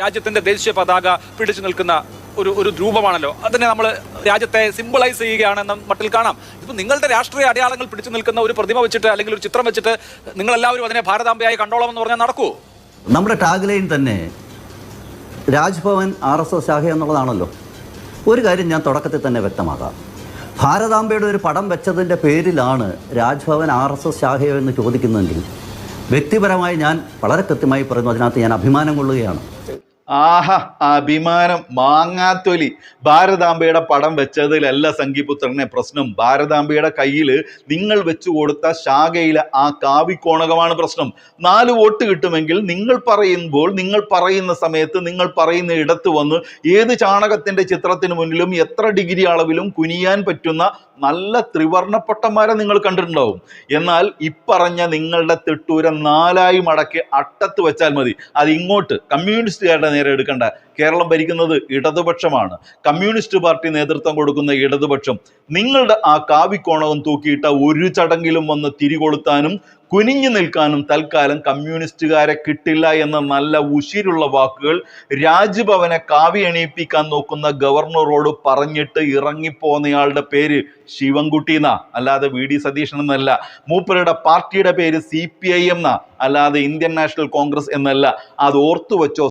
രാജ്യത്തിന്റെ ദേശീയ പതാക പിടിച്ചു നിൽക്കുന്ന ഒരു ഒരു രൂപമാണല്ലോ. അതിനെ നമ്മൾ രാജ്യത്തെ സിമ്പിളൈസ് ചെയ്യുകയാണെന്ന് മട്ടിൽ കാണാം. ഇപ്പൊ നിങ്ങളുടെ രാഷ്ട്രീയ അടയാളങ്ങൾ പിടിച്ചു നിൽക്കുന്ന ഒരു പ്രതിമ വെച്ചിട്ട് അല്ലെങ്കിൽ ഒരു ചിത്രം വെച്ചിട്ട് നിങ്ങൾ എല്ലാവരും അതിനെ ഭാരതാംബയായി കണ്ടോളാം എന്ന് പറഞ്ഞാൽ നടക്കൂ നമ്മുടെ ടാഗ് ലൈൻ തന്നെ രാജ്ഭവൻ ആർ എസ് എസ് ശാഖ എന്നുള്ളതാണല്ലോ. ഒരു കാര്യം ഞാൻ തുടക്കത്തിൽ തന്നെ വ്യക്തമാക്കാം. ഭാരതാംബയുടെ ഒരു പടം വെച്ചതിന്റെ പേരിലാണ് രാജ്ഭവൻ ആർ എസ് എസ് ശാഖയോ എന്ന് ചോദിക്കുന്നതെങ്കിൽ വ്യക്തിപരമായി ഞാൻ വളരെ കൃത്യമായി പറയുന്നു. അതിനകത്ത് ഞാൻ അഭിമാനം കൊള്ളുകയാണ്. ആഹാ അഭിമാനം മാങ്ങാത്തൊലി. ഭാരതാംബയുടെ പടം വെച്ചതിലല്ല സംഗീപുത്രനെ പ്രശ്നം. ഭാരതാംബയുടെ കയ്യിൽ നിങ്ങൾ വെച്ചു കൊടുത്ത ശാഖയിലെ ആ കാവിക്കോണകമാണ് പ്രശ്നം. നാല് വോട്ട് കിട്ടുമെങ്കിൽ നിങ്ങൾ പറയുമ്പോൾ നിങ്ങൾ പറയുന്ന സമയത്ത് നിങ്ങൾ പറയുന്ന ഇടത്ത് വന്ന് ഏത് ചാണകത്തിന്റെ ചിത്രത്തിന് മുന്നിലും എത്ര ഡിഗ്രി അളവിലും കുനിയാൻ പറ്റുന്ന നല്ല ത്രിവർണപ്പൊട്ടന്മാരെ നിങ്ങൾ കണ്ടിട്ടുണ്ടാവും. എന്നാൽ ഇപ്പറഞ്ഞ നിങ്ങളുടെ തിട്ടൂരം നാലായി മടക്കി അട്ടത്ത് വെച്ചാൽ മതി. അത് ഇങ്ങോട്ട് കമ്മ്യൂണിസ്റ്റുകാരുടെ നേരെ എടുക്കണ്ട. കേരളം ഭരിക്കുന്നത് ഇടതുപക്ഷമാണ്. കമ്മ്യൂണിസ്റ്റ് പാർട്ടി നേതൃത്വം കൊടുക്കുന്ന ഇടതുപക്ഷം നിങ്ങളുടെ ആ കാവിക്കോണവും തൂക്കിയിട്ട ഒരു ചടങ്ങിലും വന്ന് തിരികൊളുത്താനും കുനിഞ്ഞു നിൽക്കാനും തൽക്കാലം കമ്മ്യൂണിസ്റ്റുകാരെ കിട്ടില്ല എന്ന നല്ല ഉശിരുള്ള വാക്കുകൾ രാജ്ഭവനെ കാവി എണീപ്പിക്കാൻ നോക്കുന്ന ഗവർണറോട് പറഞ്ഞിട്ട് ഇറങ്ങിപ്പോന്നയാളുടെ പേര് ശിവൻകുട്ടി എന്നാ. അല്ലാതെ വി ഡി സതീശൻ എന്നല്ല. മൂപ്പരുടെ പാർട്ടിയുടെ പേര് സി പി ഐ എന്നാ. അല്ലാതെ ഇന്ത്യൻ നാഷണൽ കോൺഗ്രസ് എന്നല്ല. അത് ഓർത്തു വെച്ചോ